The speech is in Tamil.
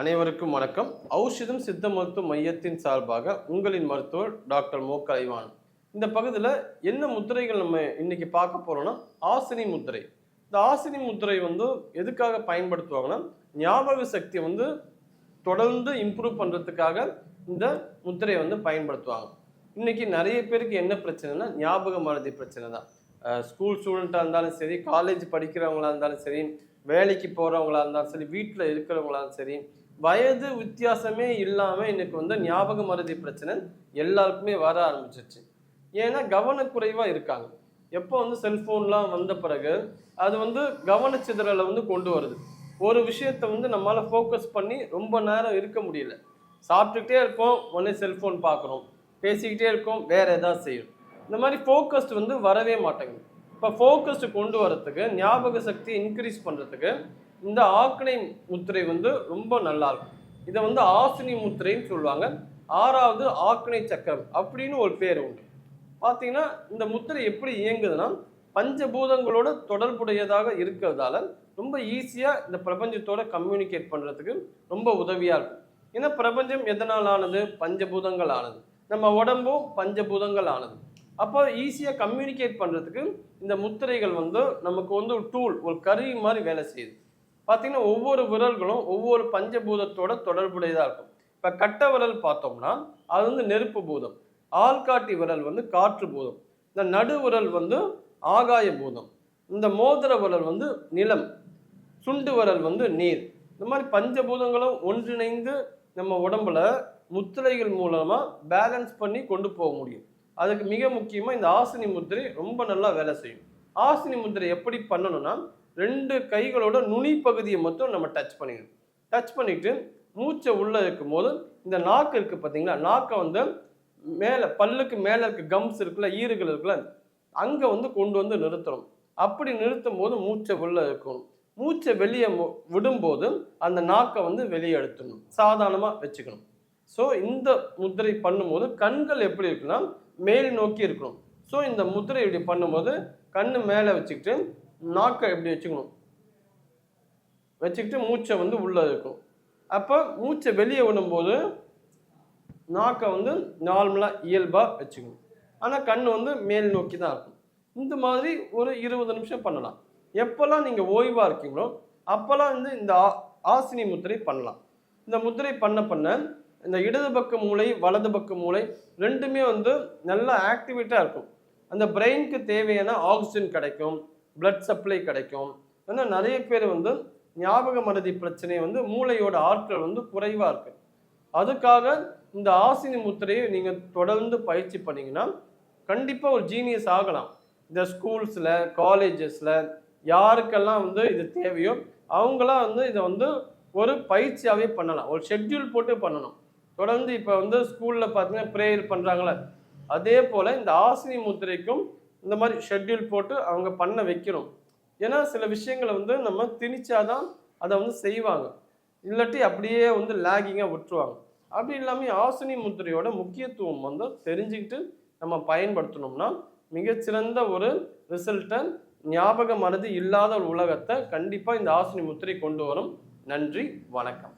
அனைவருக்கும் வணக்கம். ஔஷதம் சித்த மருத்துவ மையத்தின் சார்பாக உங்களின் மருத்துவர் டாக்டர் மோ கலைவான் இந்த பகுதியில் என்ன முத்திரைகள் நம்ம இன்னைக்கு பார்க்க போறோம்னா ஆசினி முத்திரை. இந்த ஆசினி முத்திரை வந்து எதுக்காக பயன்படுத்துவாங்கன்னா ஞாபக சக்தி வந்து தொடர்ந்து இம்ப்ரூவ் பண்ணுறதுக்காக இந்த முத்திரையை வந்து பயன்படுத்துவாங்க. இன்னைக்கு நிறைய பேருக்கு என்ன பிரச்சனைனா ஞாபக மருதி பிரச்சனை தான். ஸ்கூல் ஸ்டூடெண்ட்டாக இருந்தாலும் சரி காலேஜ் படிக்கிறவங்களா இருந்தாலும் சரி வேலைக்கு போகிறவங்களா இருந்தாலும் சரி வீட்டில் இருக்கிறவங்களா இருந்தாலும் சரி வயது வித்தியாசமே இல்லாமல் இன்னைக்கு வந்து ஞாபக மருதி பிரச்சனை எல்லாருக்குமே வர ஆரம்பிச்சிருச்சு. ஏன்னா கவனக்குறைவாக இருக்காங்க. எப்போ வந்து செல்ஃபோன்லாம் வந்த பிறகு அது வந்து கவனச்சிதறலை வந்து கொண்டு வருது. ஒரு விஷயத்தை வந்து நம்மளால் ஃபோக்கஸ் பண்ணி ரொம்ப நேரம் இருக்க முடியல. சாப்பிட்டுக்கிட்டே இருக்கோம் உடனே செல்ஃபோன் பார்க்குறோம் பேசிக்கிட்டே இருக்கோம் வேறு எதாவது செய்யும் இந்த மாதிரி ஃபோக்கஸ்ட் வந்து வரவே மாட்டேங்குது. இப்போ ஃபோக்கஸ்டு கொண்டு வரத்துக்கு ஞாபக சக்தி இன்க்ரீஸ் பண்ணுறதுக்கு இந்த ஆக்கணை முத்திரை வந்து ரொம்ப நல்லா இருக்கும் இதை வந்து ஆசினி முத்திரைன்னு சொல்லுவாங்க. ஆறாவது ஆக்கணை சக்கரம் அப்படின்னு ஒரு பேர் உண்டு. பார்த்தீங்கன்னா இந்த முத்திரை எப்படி இயங்குதுன்னா பஞ்சபூதங்களோட தொடர்புடையதாக இருக்கிறதால ரொம்ப ஈஸியாக இந்த பிரபஞ்சத்தோட கம்யூனிகேட் பண்ணுறதுக்கு ரொம்ப உதவியாக இருக்கும். ஏன்னா பிரபஞ்சம் எதனால் ஆனது? பஞ்சபூதங்கள் ஆனது. நம்ம உடம்பும் பஞ்சபூதங்கள் ஆனது. அப்போ ஈஸியாக கம்யூனிகேட் பண்ணுறதுக்கு இந்த முத்திரைகள் வந்து நமக்கு வந்து ஒரு டூல் ஒரு கருவி மாதிரி வேலை செய்யுது. பார்த்தீங்கன்னா ஒவ்வொரு விரல்களும் ஒவ்வொரு பஞ்சபூதத்தோட தொடர்புடையதாக இருக்கும். இப்போ கட்ட விரல் பார்த்தோம்னா அது வந்து நெருப்பு பூதம். ஆள்காட்டி விரல் வந்து காற்று பூதம். இந்த நடு விரல் வந்து ஆகாய பூதம். இந்த மோதிர விரல் வந்து நிலம். சுண்டு விரல் வந்து நீர். இந்த மாதிரி பஞ்சபூதங்களும் ஒன்றிணைந்து நம்ம உடம்புல முத்திரைகள் மூலமாக பேலன்ஸ் பண்ணி கொண்டு போக முடியும். அதுக்கு மிக முக்கியமாக இந்த ஆசினி முத்திரை ரொம்ப நல்லா வேலை செய்யும். ஆசினி முத்திரை எப்படி பண்ணணும்னா ரெண்டு கைகளோட நுனி பகுதியை மட்டும் நம்ம டச் பண்ணிக்கணும். டச் பண்ணிட்டு மூச்சை உள்ளே இருக்கும் போது இந்த நாக்கு இருக்குது பார்த்தீங்களா? நாக்கை வந்து மேலே பல்லுக்கு மேலே இருக்க கம்ஸ் இருக்குல்ல ஈறுகள் இருக்குல்ல அங்கே வந்து கொண்டு வந்து நிறுத்தணும். அப்படி நிறுத்தும் போது மூச்சை உள்ளே இருக்கணும் மூச்சை வெளியே விடும்போது அந்த நாக்கை வந்து வெளியே எடுத்துடணும். சாதாரணமாக வச்சுக்கணும். ஸோ இந்த முத்திரை பண்ணும்போது கண்கள் எப்படி இருக்குன்னா மேல் நோக்கி இருக்கணும். ஸோ இந்த முத்திரை இப்படி பண்ணும்போது கண்ணு மேலே வச்சுக்கிட்டு நாக்கை எப்படி வச்சுக்கணும்? வச்சுக்கிட்டு மூச்சை வந்து உள்ளே இருக்கும். அப்போ மூச்சை வெளியே விடும்போது நாக்கை வந்து நார்மலாக இயல்பாக வச்சுக்கணும். ஆனால் கண் வந்து மேல் நோக்கி தான் இருக்கும். இந்த மாதிரி ஒரு இருபது நிமிஷம் பண்ணலாம். எப்போல்லாம் நீங்கள் ஓய்வாக இருக்கீங்களோ அப்போல்லாம் வந்து இந்த ஆ- ஆசினி முத்திரை பண்ணலாம். இந்த முத்திரை பண்ண பண்ண இந்த இடது பக்க மூளை வலது பக்க மூளை ரெண்டுமே வந்து நல்லா ஆக்டிவேட்டாக இருக்கும். அந்த பிரெயினுக்கு தேவையான ஆக்சிஜன் கிடைக்கும். பிளட் சப்ளை கிடைக்கும். ஏன்னா நிறைய பேர் வந்து ஞாபக மருதி பிரச்சனை வந்து மூளையோட ஆற்றல் வந்து குறைவாக இருக்கு. அதுக்காக இந்த ஆசினி முத்திரையை நீங்கள் தொடர்ந்து பயிற்சி பண்ணீங்கன்னா கண்டிப்பாக ஒரு ஜீனியஸ் ஆகலாம். இந்த ஸ்கூல்ஸில் காலேஜஸில் யாருக்கெல்லாம் வந்து இது தேவையோ அவங்களாம் வந்து இதை வந்து ஒரு பயிற்சியாகவே பண்ணலாம். ஒரு ஷெட்யூல் போட்டு பண்ணணும். தொடர்ந்து இப்போ வந்து ஸ்கூலில் பார்த்தீங்கன்னா ப்ரேயர் பண்ணுறாங்களே அதே போல் இந்த ஆசினி முத்திரைக்கும் இந்த மாதிரி ஷெட்யூல் போட்டு அவங்க பண்ண வைக்கிறோம். ஏன்னா சில விஷயங்களை வந்து நம்ம திணிச்சாதான் அதை வந்து செய்வாங்க. இல்லாட்டி அப்படியே வந்து லேகிங்காக விட்டுருவாங்க. அப்படி இல்லாமல் ஆசினி முத்திரையோட முக்கியத்துவம் வந்து தெரிஞ்சுக்கிட்டு நம்ம பயன்படுத்தணும்னா மிகச்சிறந்த ஒரு ரிசல்ட்டை ஞாபக மறதி இல்லாத ஒரு உலகத்தை கண்டிப்பாக இந்த ஆசினி முத்திரை கொண்டு வரும். நன்றி வணக்கம்.